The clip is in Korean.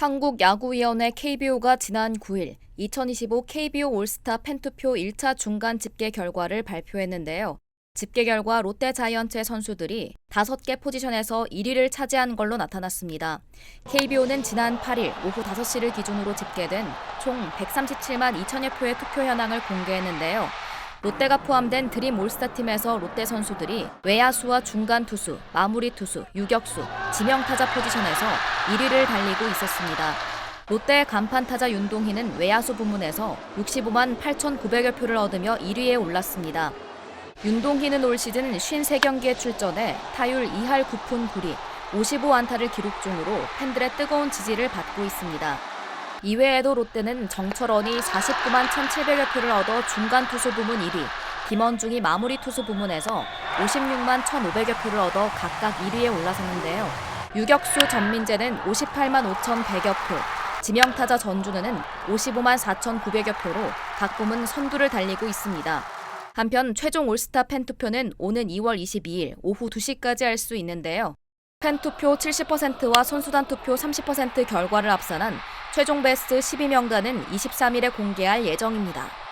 한국야구위원회 KBO가 지난 9일 2025 KBO 올스타 팬투표 1차 중간 집계 결과를 발표했는데요. 집계 결과 롯데 자이언츠의 선수들이 5개 포지션에서 1위를 차지한 걸로 나타났습니다. KBO는 지난 8일 오후 5시를 기준으로 집계된 총 137만 2천여 표의 투표 현황을 공개했는데요. 롯데가 포함된 드림 올스타 팀에서 롯데 선수들이 외야수와 중간 투수, 마무리 투수, 유격수, 지명 타자 포지션에서 1위를 달리고 있었습니다. 롯데 간판 타자 윤동희는 외야수 부문에서 65만 8,900여 표를 얻으며 1위에 올랐습니다. 윤동희는 올 시즌 53경기에 출전해 타율 2할 9푼 9리, 55안타를 기록 중으로 팬들의 뜨거운 지지를 받고 있습니다. 이외에도 롯데는 정철원이 49만 1,700여 표를 얻어 중간 투수 부문 1위, 김원중이 마무리 투수 부문에서 56만 1,500여 표를 얻어 각각 1위에 올라섰는데요. 유격수 전민재는 58만 5,100여 표, 지명타자 전준우는 55만 4,900여 표로 각 부문 선두를 달리고 있습니다. 한편 최종 올스타 팬 투표는 오는 2월 22일 오후 2시까지 할 수 있는데요. 팬 투표 70%와 선수단 투표 30% 결과를 합산한 최종 베스트 12명단은 23일에 공개할 예정입니다.